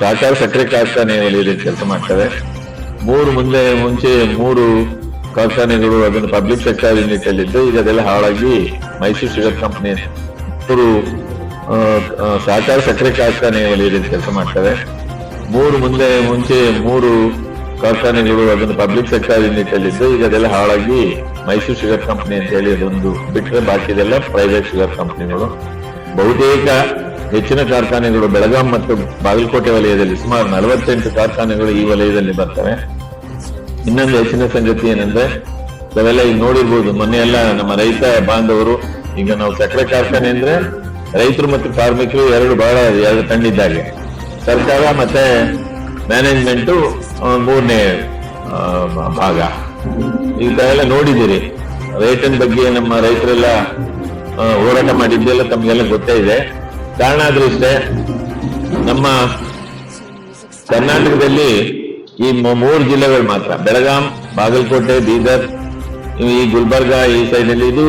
ಸಹಕಾರ ಸಕ್ಕರೆ ಕಾರ್ಖಾನೆ ವಲಯದಲ್ಲಿ ಕೆಲಸ ಮಾಡ್ತವೆ ಮೂರು ಮುಂದೆ ಮುಂಚೆ ಮೂರು ಕಾರ್ಖಾನೆಗಳು, ಅದನ್ನು ಪಬ್ಲಿಕ್ ಸೆಕ್ಟರ್ ಯೂನಿಟ್ ಅಲ್ಲಿ ಇದ್ದು, ಈಗ ಅದೆಲ್ಲ ಹಾಳಾಗಿ ಮೈಸೂರು ಶುಗರ್ ಕಂಪನಿ ಮೂರು ಸಹಕಾರ ಸಕ್ಕರೆ ಕಾರ್ಖಾನೆ ವಲಯದಲ್ಲಿ ಕೆಲಸ ಮಾಡ್ತವೆ ಮೂರು ಮುಂದೆ ಮುಂಚೆ ಮೂರು ಕಾರ್ಖಾನೆಗಳು, ಅದನ್ನು ಪಬ್ಲಿಕ್ ಸೆಕ್ಟರ್ ಯೂನಿಟ್ ಅಲ್ಲಿ ಇದ್ದು, ಈಗ ಅದೆಲ್ಲ ಹಾಳಾಗಿ ಮೈಸೂರು ಶುಗರ್ ಕಂಪನಿ ಅಂತ ಹೇಳಿ ಅದೊಂದು ಬಿಟ್ಟರೆ ಬಾಕಿದೆಲ್ಲ ಪ್ರೈವೇಟ್ ಶುಗರ್ ಕಂಪನಿಗಳು ಬಹುತೇಕ ಹೆಚ್ಚಿನ ಕಾರ್ಖಾನೆಗಳು ಬೆಳಗಾಂ ಮತ್ತು ಬಾಗಲಕೋಟೆ ವಲಯದಲ್ಲಿ ಸುಮಾರು ನಲವತ್ತೆಂಟು ಕಾರ್ಖಾನೆಗಳು ಈ ವಲಯದಲ್ಲಿ ಬರ್ತವೆ. ಇನ್ನೊಂದು ಹೆಚ್ಚಿನ ಸಂಗತಿ ಏನಂದ್ರೆ ನಾವೆಲ್ಲ ಈಗ ನೋಡಿರ್ಬೋದು. ಮೊನ್ನೆ ಎಲ್ಲ ನಮ್ಮ ರೈತ ಬಾಂಧವರು, ಈಗ ನಾವು ಸಕ್ಕರೆ ಕಾರ್ಖಾನೆ ಅಂದ್ರೆ ರೈತರು ಮತ್ತು ಕಾರ್ಮಿಕರು ಎರಡು ಬಹಳ ಎರಡು ತಂಡಿದ್ದಾಗೆ ಸರ್ಕಾರ ಮತ್ತೆ ಮ್ಯಾನೇಜ್ಮೆಂಟು ಮೂರನೇ ಭಾಗ. ಈಗ ಎಲ್ಲ ನೋಡಿದ್ದೀರಿ. ರೇಟಿನ ಬಗ್ಗೆ ನಮ್ಮ ರೈತರೆಲ್ಲ ಹೋರಾಟ ಮಾಡಿದ್ದೆಲ್ಲ ತಮಗೆಲ್ಲ ಗೊತ್ತೇ ಇದೆ. ಕಾರಣ ಆದ್ರೂ ಇಷ್ಟೇ ನಮ್ಮ ಕರ್ನಾಟಕದಲ್ಲಿ ಈ ಮೂರು ಜಿಲ್ಲೆಗಳು ಮಾತ್ರ. ಬೆಳಗಾಂ, ಬಾಗಲಕೋಟೆ, ಬೀದರ್ ಈ ಗುಲ್ಬರ್ಗ ಈ ಸೈಡ್ ಅಲ್ಲಿ ಇದು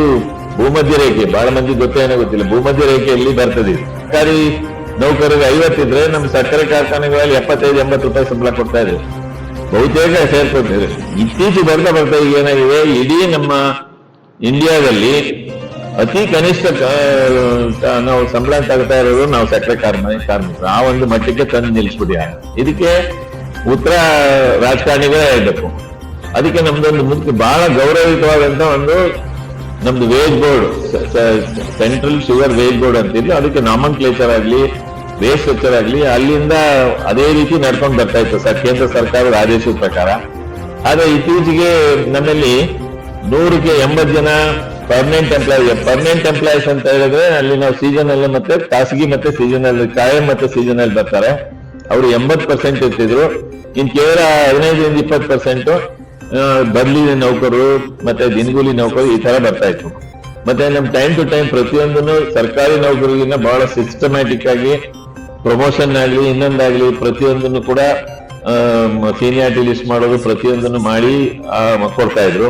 ಭೂಮಧ್ಯ ರೇಖೆ. ಬಹಳ ಮಂದಿ ಗೊತ್ತೇನೋ ಗೊತ್ತಿಲ್ಲ. ಭೂಮಧ್ಯ ರೇಖೆಯಲ್ಲಿ ಬರ್ತದೆ? ಇದು. ಸರ್ಕಾರಿ ನೌಕರರಿಗೆ ಐವತ್ತಿದ್ರೆ ನಮ್ಮ ಸಕ್ಕರೆ ಕಾರ್ಖಾನೆಗಳಲ್ಲಿ ಎಪ್ಪತ್ತೈದು, ಎಂಬತ್ತು ರೂಪಾಯಿ ಸಂಬಳ ಕೊಡ್ತಾ ಇದ್ರು ಬಹುತೇಕ ಸೇರ್ಕೊತಿದ್ರು ಇತ್ತೀಚೆಗೆ ಬರ್ತಾ ಬರ್ತಾ ಈಗ ಏನಾಗಿದೆ? ಇಡೀ ನಮ್ಮ ಇಂಡಿಯಾದಲ್ಲಿ ಅತಿ ಕನಿಷ್ಠ ನಾವು ಸಂಬಳ ತಗತಾ ಇರೋದು ನಾವು ಸಕ್ಕರೆ ಕಾರ್ಮಿ, ಕಾರ್ಮಿಕರು. ಆ ಒಂದು ಮಟ್ಟಕ್ಕೆ ತಂದು ನಿಲ್ಸ್ಬಿಡಿ ಇದಕ್ಕೆ ಉತ್ತರ ರಾಜಕಾರಣಿಗಳೇ ಹೇಳಬೇಕು. ಅದಕ್ಕೆ ನಮ್ದೊಂದು ಮುಖ್ಯ, ಬಹಳ ಗೌರವಯುತವಾದಂತ ಒಂದು ನಮ್ದು wage board central sugar wage board ಅಂತಿದ್ದು ಅದಕ್ಕೆ ನಾಮನ್ ಕ್ಲೇಚರ್ ಆಗ್ಲಿ ವೇಸ್ಟ್ ಸ್ಟ್ರಕ್ಚರ್ ಆಗ್ಲಿ, ಅಲ್ಲಿಂದ ಅದೇ ರೀತಿ ನಡ್ಕೊಂಡು ಬರ್ತಾ ಇತ್ತು. ಸರ್, ಕೇಂದ್ರ ಸರ್ಕಾರದ ಆದೇಶದ ಪ್ರಕಾರ. ಆದ್ರೆ ಇತ್ತೀಚೆಗೆ ನಮ್ಮಲ್ಲಿ ನೂರಕ್ಕೆ ಎಂಬತ್ತು ಜನ ಪರ್ಮನೆಂಟ್ ಎಂಪ್ಲಾಯ್ ಪರ್ಮನೆಂಟ್ ಎಂಪ್ಲಾಯೀಸ್ ಅಂತ ಹೇಳಿದ್ರೆ ಅಲ್ಲಿ ನಾವು ಸೀಸನಲ್ ಮತ್ತೆ ಖಾಸಗಿ ಮತ್ತೆ ಸೀಸನಲ್ ಕಾಯಂ ಮತ್ತೆ ಸೀಸನಲ್ ಬರ್ತಾರೆ. ಅವರು ಎಂಬತ್ ಪರ್ಸೆಂಟ್ ಇರ್ತಿದ್ರು. ಇನ್ ಕೇವಲ ಹದಿನೈದರಿಂದ ಇಪ್ಪತ್ತು ಪರ್ಸೆಂಟ್ ಬರ್ಲಿ ನೌಕರು ಮತ್ತೆ ದಿನಗೂಲಿ ನೌಕರು ಈ ತರ ಬರ್ತಾ ಇತ್ತು. ಮತ್ತೆ ನಮ್ ಟೈಮ್ ಟು ಟೈಮ್ ಪ್ರತಿಯೊಂದನ್ನು ಸರ್ಕಾರಿ ನೌಕರಿಗಿನ್ನ ಬಹಳ ಸಿಸ್ಟಮ್ಯಾಟಿಕ್ ಆಗಿ ಪ್ರಮೋಷನ್ ಆಗ್ಲಿ, ಇನ್ನೊಂದಾಗ್ಲಿ ಪ್ರತಿಯೊಂದನ್ನು ಕೂಡ ಸೀನಿಯಾರಿಟಿ ಲಿಸ್ಟ್ ಮಾಡೋದು ಪ್ರತಿಯೊಂದನ್ನು ಮಾಡಿ ಕೊಡ್ತಾ ಇದ್ರು.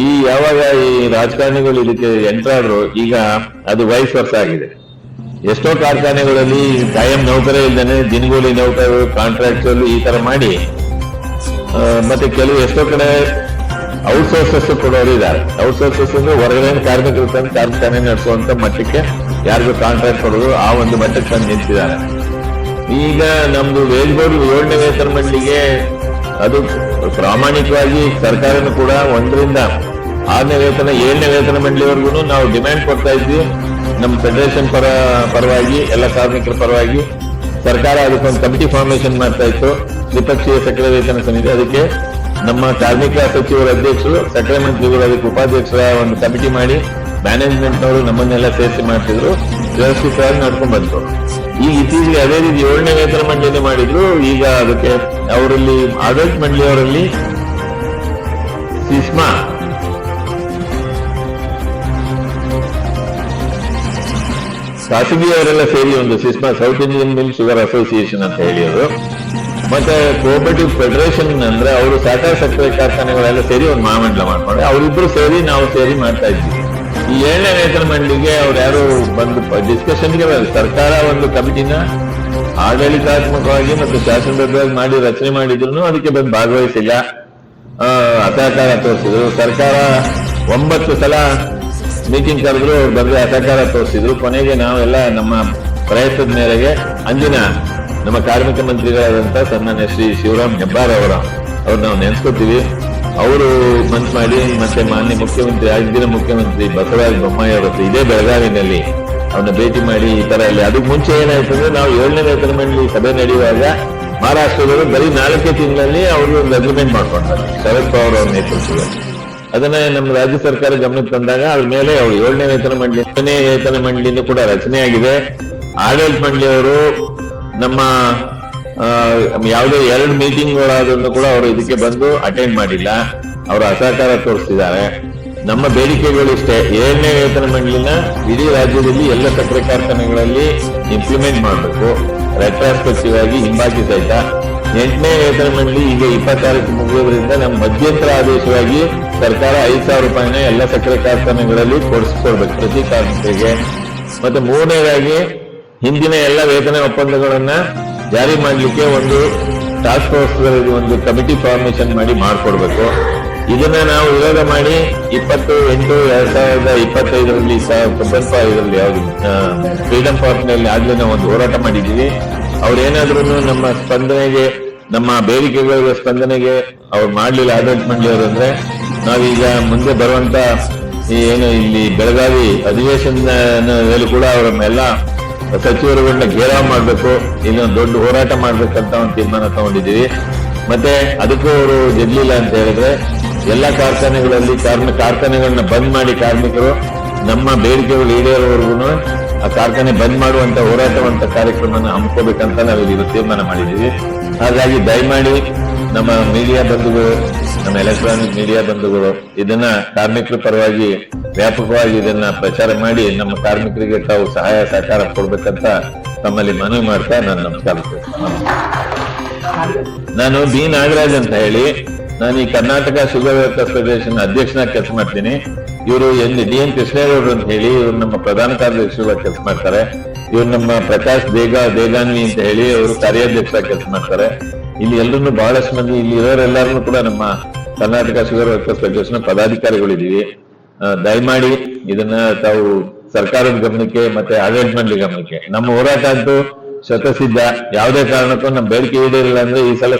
ಈ ಯಾವಾಗ ಈ ರಾಜಕಾರಣಿಗಳು ಇದಕ್ಕೆ ಎಂಟ್ರಾದ್ರು ಈಗ ಅದು ವೈಸ್ ವರ್ಷ ಆಗಿದೆ. ಎಷ್ಟೋ ಕಾರ್ಖಾನೆಗಳಲ್ಲಿ ಕಾಯಂ ನೌಕರ ಇಲ್ದೇನೆ ದಿನಗೂಲಿ ನೌಕರರು ಕಾಂಟ್ರಾಕ್ಚುಯಲ್ ಈ ತರ ಮಾಡಿ ಮತ್ತೆ ಕೆಲವು ಎಷ್ಟೋ ಕಡೆ ಔಟ್ಸೋರ್ಸಸ್ ಕೊಡೋರು ಇದ್ದಾರೆ. ಔಟ್ಸೋರ್ಸಸ್ ಅಂದ್ರೆ ಹೊರಗಡೆ ಕಾರ್ಮಿಕರು ತಂದು ಕಾರ್ಖಾನೆ ನಡೆಸುವಂತ ಮಟ್ಟಕ್ಕೆ ಯಾರಿಗೂ ಕಾಂಟ್ರಾಕ್ಟ್ ಕೊಡೋದು ಆ ಒಂದು ಮಟ್ಟಕ್ಕೆ ತಂದು ನಿಂತಿದ್ದಾರೆ. ಈಗ ನಮ್ದು ವೇಜ್ ಬೋರ್ಡ್ ಏಳನೇ ವೇತನ ಮಂಡಳಿಗೆ ಅದು ಪ್ರಾಮಾಣಿಕವಾಗಿ ಸರ್ಕಾರನು ಕೂಡ ಒಂದರಿಂದ ಆರನೇ ವೇತನ, ಏಳನೇ ವೇತನ ಮಂಡಳಿವರೆಗೂ ನಾವು ಡಿಮ್ಯಾಂಡ್ ಕೊಡ್ತಾ ಇದ್ವಿ. ನಮ್ಮ ಫೆಡರೇಷನ್ ಪರ, ಪರವಾಗಿ, ಎಲ್ಲ ಕಾರ್ಮಿಕರ ಪರವಾಗಿ ಸರ್ಕಾರ ಅದಕ್ಕೊಂದು ಕಮಿಟಿ ಫಾರ್ಮೇಶನ್ ಮಾಡ್ತಾ ಇತ್ತು. ದ್ವಿಪಕ್ಷೀಯ ಸಕ್ಕರೆ ವೇತನ ಸಮಿತಿ. ಅದಕ್ಕೆ ನಮ್ಮ ಕಾರ್ಮಿಕ ಸಚಿವರ ಅಧ್ಯಕ್ಷರು ಸಕ್ಕರೆ ಮಂತ್ರಿಗಳು ಅದಕ್ಕೆ ಉಪಾಧ್ಯಕ್ಷರ ಒಂದು ಕಮಿಟಿ ಮಾಡಿ ಮ್ಯಾನೇಜ್ಮೆಂಟ್ನವರು ನಮ್ಮನ್ನೆಲ್ಲ ಸೇರಿಸಿ ಮಾಡ್ತಿದ್ರು. ವ್ಯವಸ್ಥಿತವಾಗಿ ನಡ್ಕೊಂಡ್ ಬಂತು. ಈಗ ಇತ್ತೀಚೆಗೆ ಅದೇ ರೀತಿ ಏಳನೇ ವೇತನ ಮಂಡಳಿ ಮಾಡಿದ್ರು. ಈಗ ಅದಕ್ಕೆ ಅವರಲ್ಲಿ ಆಡಳಿತ ಮಂಡಳಿಯವರಲ್ಲಿ ಖಾಸಗಿ ಅವರೆಲ್ಲ ಸೇರಿ ಒಂದು Sushma South Indian mill sugar association ಅಂತ ಹೇಳಿ ಅದು. ಮತ್ತೆ ಕೋಆಪರೇಟಿವ್ ಫೆಡರೇಷನ್ ಅಂದ್ರೆ ಅವರು ಸಹಕಾರ ಸಕ್ಕರೆ ಕಾರ್ಖಾನೆಗಳೆಲ್ಲ ಸೇರಿ ಒಂದು ಮಹಾಮಂಡಲ ಮಾಡ್ಕೊಂಡು ಅವರಿಬ್ರು ಸೇರಿ ನಾವು ಸೇರಿ ಮಾಡ್ತಾ ಇದ್ವಿ. ಈ ಏಳನೇ ವೇತನ ಮಂಡಳಿಗೆ ಅವ್ರು ಯಾರು ಬಂದು ಡಿಸ್ಕಷನ್ಗೆ ಸರ್ಕಾರ ಒಂದು ಕಮಿಟಿನ ಆಡಳಿತಾತ್ಮಕವಾಗಿ ಮತ್ತು ಶಾಸನಬದ್ಧವಾಗಿ ಮಾಡಿ ರಚನೆ ಮಾಡಿದ್ರು, ಅದಕ್ಕೆ ಬಂದು ಭಾಗವಹಿಸಿಲ್ಲ. ಅಸಹಕಾರ ತೋರಿಸಿದ್ರು. ಸರ್ಕಾರ ಒಂಬತ್ತು ಸಲ ಮೀಟಿಂಗ್ ಕರೆದ್ರು, ಅವ್ರು ಬಂದ್ರೆ ಅಸಹಕಾರ ತೋರಿಸಿದ್ರು. ಕೊನೆಗೆ ನಾವೆಲ್ಲ ನಮ್ಮ ಪ್ರಯತ್ನದ ಮೇರೆಗೆ ಅಂದಿನ ನಮ್ಮ ಕಾರ್ಮಿಕ ಮಂತ್ರಿಗಳಾದಂತ ಸನ್ಮಾನ್ಯ ಶ್ರೀ ಶಿವರಾಮ್ ಹೆಬ್ಬಾರ್ ಅವರ ಅವ್ರು ನಾವು ನೆನೆಸ್ಕೊತೀವಿ. ಅವರು ಮಂತ್ ಮಾಡಿ ಮತ್ತೆ ಮಾನ್ಯ ಮುಖ್ಯಮಂತ್ರಿ ಆಗಿನ ಮುಖ್ಯಮಂತ್ರಿ ಬಸವರಾಜ ಬೊಮ್ಮಾಯಿ ಅವರು ಇದೇ ಬೆಳಗಾವಿನಲ್ಲಿ ಅವನ್ನ ಭೇಟಿ ಮಾಡಿ ಈ ತರ ಅಲ್ಲಿ ಅದಕ್ಕೆ ಮುಂಚೆ ಏನಾಯ್ತು ಅಂದ್ರೆ ನಾವು ಏಳನೇ ವೇತನ ಮಂಡಳಿ ಸಭೆ ನಡೆಯುವಾಗ ಮಹಾರಾಷ್ಟ್ರದವರು ಬರೀ ನಾಲ್ಕೇ ತಿಂಗಳಲ್ಲಿ ಅವರು ಅಗ್ರಿಮೆಂಟ್ ಮಾಡ್ಕೊಂಡ್ರು. ಶರದ್ ಪವಾರ್ ಅವ್ರ ನೇತೃತ್ವದಲ್ಲಿ. ಅದನ್ನ ನಮ್ಮ ರಾಜ್ಯ ಸರ್ಕಾರ ಗಮನಕ್ಕೆ ತಂದಾಗ ಅದ್ರ ಮೇಲೆ ಅವರು ಏಳನೇ ವೇತನ ಮಂಡಳಿ ಎಂಟನೇ ವೇತನ ಮಂಡಳಿನೂ ಕೂಡ ರಚನೆ ಆಗಿದೆ. ಆಡಳಿತ ಮಂಡಳಿಯವರು ನಮ್ಮ ಯಾವುದೇ ಎರಡು ಮೀಟಿಂಗ್ಗಳಾದ್ರೂ ಕೂಡ ಅವರು ಇದಕ್ಕೆ ಬಂದು ಅಟೆಂಡ್ ಮಾಡಿಲ್ಲ. ಅವರು ಅಸಹಕಾರ ತೋರಿಸಿದ್ದಾರೆ ನಮ್ಮ ಬೇಡಿಕೆಗಳು ಇಷ್ಟೇ. ಏಳನೇ ವೇತನ ಮಂಡಳಿನ ಇಡೀ ರಾಜ್ಯದಲ್ಲಿ ಎಲ್ಲ ಸಕ್ಕರೆ ಕಾರ್ಖಾನೆಗಳಲ್ಲಿ ಇಂಪ್ಲಿಮೆಂಟ್ ಮಾಡಬೇಕು. ರೆಟ್ರಾಸ್ಪೆಕ್ಟಿವ್ ಆಗಿ ಹಿಂಬಾಕಿ ಸಹಿತ. ಎಂಟನೇ ವೇತನ ಮಂಡಳಿ ಈಗ ಇಪ್ಪತ್ತಾರಕ್ಕೆ ಮುಗಿಯೋದ್ರಿಂದ ನಮ್ಮ ಮಧ್ಯಂತರ ಆದೇಶವಾಗಿ ಸರ್ಕಾರ ಐದು ಸಾವಿರ ರೂಪಾಯಿನ ಎಲ್ಲ ಸಕ್ಕರೆ ಕಾರ್ಖಾನೆಗಳಲ್ಲಿ ಕೊಡಿಸ್ಕೊಡ್ಬೇಕು ಪ್ರತಿ ಕಾರ್ಮಿಕರಿಗೆ. ಮತ್ತೆ ಮೂರನೇದಾಗಿ ಹಿಂದಿನ ಎಲ್ಲ ವೇತನ ಒಪ್ಪಂದಗಳನ್ನ ಜಾರಿ ಮಾಡಲಿಕ್ಕೆ ಒಂದು ಟಾಸ್ಕ್ ಫೋರ್ಸ್ ಒಂದು ಕಮಿಟಿ ಫಾರ್ಮೇಶನ್ ಮಾಡಿ ಮಾಡಿಕೊಡ್ಬೇಕು. ಇದನ್ನ ನಾವು ವಿರೋಧ ಮಾಡಿ ಇಪ್ಪತ್ತು ಎಂಟು ಎರಡ್ ಸಾವಿರದ ಇಪ್ಪತ್ತೈದರಲ್ಲಿ ಸ್ವಲ್ಪ ಇದರಲ್ಲಿ ಯಾವ್ದು ಫ್ರೀಡಮ್ ಪಾರ್ಕ್ನಲ್ಲಿ ಆಗ್ಲೇ ನಾವು ಒಂದು ಹೋರಾಟ ಮಾಡಿದ್ದೀವಿ. ಅವ್ರೇನಾದ್ರೂ ನಮ್ಮ ಸ್ಪಂದನೆಗೆ, ನಮ್ಮ ಬೇಡಿಕೆಗಳ ಸ್ಪಂದನೆಗೆ ಅವ್ರು ಮಾಡ್ಲಿಲ್ಲ ಆಡಳಿತ ಮಂಡಳಿಯವರು ಅಂದ್ರೆ ನಾವೀಗ ಮುಂದೆ ಬರುವಂತ ಏನು ಇಲ್ಲಿ ಬೆಳಗಾವಿ ಅಧಿವೇಶನದಲ್ಲಿ ಕೂಡ ಅವರನ್ನೆಲ್ಲ ಸಚಿವರುಗಳನ್ನ ಘೇರಾವ್ ಮಾಡಬೇಕು ಇಲ್ಲೊಂದು ದೊಡ್ಡ ಹೋರಾಟ ಮಾಡ್ಬೇಕಂತ ಒಂದು ತೀರ್ಮಾನ ತಗೊಂಡಿದ್ದೀವಿ. ಮತ್ತೆ ಅದಕ್ಕೂ ಅವರು ಗೆದ್ಲಿಲ್ಲ ಅಂತ ಹೇಳಿದ್ರೆ, ಎಲ್ಲ ಕಾರ್ಖಾನೆಗಳಲ್ಲಿ ಕಾರ್ಮಿಕ ಕಾರ್ಖಾನೆಗಳನ್ನ ಬಂದ್ ಮಾಡಿ ಕಾರ್ಮಿಕರು, ನಮ್ಮ ಬೇಡಿಕೆಗಳು ಈಡೇರೋವರೆಗೂ ಆ ಕಾರ್ಖಾನೆ ಬಂದ್ ಮಾಡುವಂತ ಹೋರಾಟವಂತ ಕಾರ್ಯಕ್ರಮನ ಹಮ್ಮಿಕೋಬೇಕಂತ ನಾವು ಇವತ್ತು ತೀರ್ಮಾನ ಮಾಡಿದ್ದೀವಿ. ಹಾಗಾಗಿ ದಯಮಾಡಿ ನಮ್ಮ ಮೀಡಿಯಾ ಬಂಧುಗಳು ನಮ್ಮ ಎಲೆಕ್ಟ್ರಾನಿಕ್ ಮೀಡಿಯಾ ಬಂಧುಗಳು ಇದನ್ನ ಕಾರ್ಮಿಕರ ಪರವಾಗಿ ವ್ಯಾಪಕವಾಗಿ ಇದನ್ನ ಪ್ರಚಾರ ಮಾಡಿ ನಮ್ಮ ಕಾರ್ಮಿಕರಿಗೆ ತಾವು ಸಹಾಯ, ಸಹಕಾರ ಕೊಡ್ಬೇಕಂತ ತಮ್ಮಲ್ಲಿ ಮನವಿ ಮಾಡ್ತಾ ನಾನು ನಮಸ್ಕಾರ ನಾನು ಬಿ ನಾಗರಾಜ್ ಅಂತ ಹೇಳಿ, ನಾನು ಈ ಕರ್ನಾಟಕ ಶುಗರ್ ವರ್ಕರ್ಸ್ ಫೆಡರೇಷನ್ ಅಧ್ಯಕ್ಷನಾಗಿ ಕೆಲಸ ಮಾಡ್ತೀನಿ. ಇವರು ಎಲ್ಲಿ ಡಿ ಎನ್ ಕೃಷ್ಣೇಗೌಡರು ಅಂತ ಹೇಳಿ, ಇವರು ನಮ್ಮ ಪ್ರಧಾನ ಕಾರ್ಯದರ್ಶಿಗಳಾಗಿ ಕೆಲಸ ಮಾಡ್ತಾರೆ. ಇವರು ನಮ್ಮ ಪ್ರಕಾಶ್ ದೇಗ, ದೇಗಾನ್ವಿ ಅಂತ ಹೇಳಿ ಅವರು ಕಾರ್ಯಾಧ್ಯಕ್ಷರಾಗಿ ಕೆಲಸ ಮಾಡ್ತಾರೆ. ಇಲ್ಲಿ ಎಲ್ಲರೂ ಬಹಳಷ್ಟು ಮಂದಿ ಇಲ್ಲಿ ಇರೋರೆಲ್ಲರೂ ಕೂಡ ನಮ್ಮ ಕರ್ನಾಟಕ ಶುಗರ್ ವರ್ಕರ್ಸ್ ಫೆಡರೇಷನ್ ಪದಾಧಿಕಾರಿಗಳಿದ್ದೀವಿ. ದಯಮಾಡಿ ಇದನ್ನ ತಾವು ಸರ್ಕಾರದ ಗಮನಕ್ಕೆ ಮತ್ತೆ ಆಡಳಿತ ಮಂಡಳಿ ಗಮನಕ್ಕೆ. ನಮ್ಮ ಹೋರಾಟ ಅಂತೂ ಶತಸಿದ್ಧ ಯಾವುದೇ ಕಾರಣಕ್ಕೂ ನಮ್ಮ ಬೇಡಿಕೆ ಈಡೇರಿಲ್ಲ ಅಂದ್ರೆ ಈ ಸಲ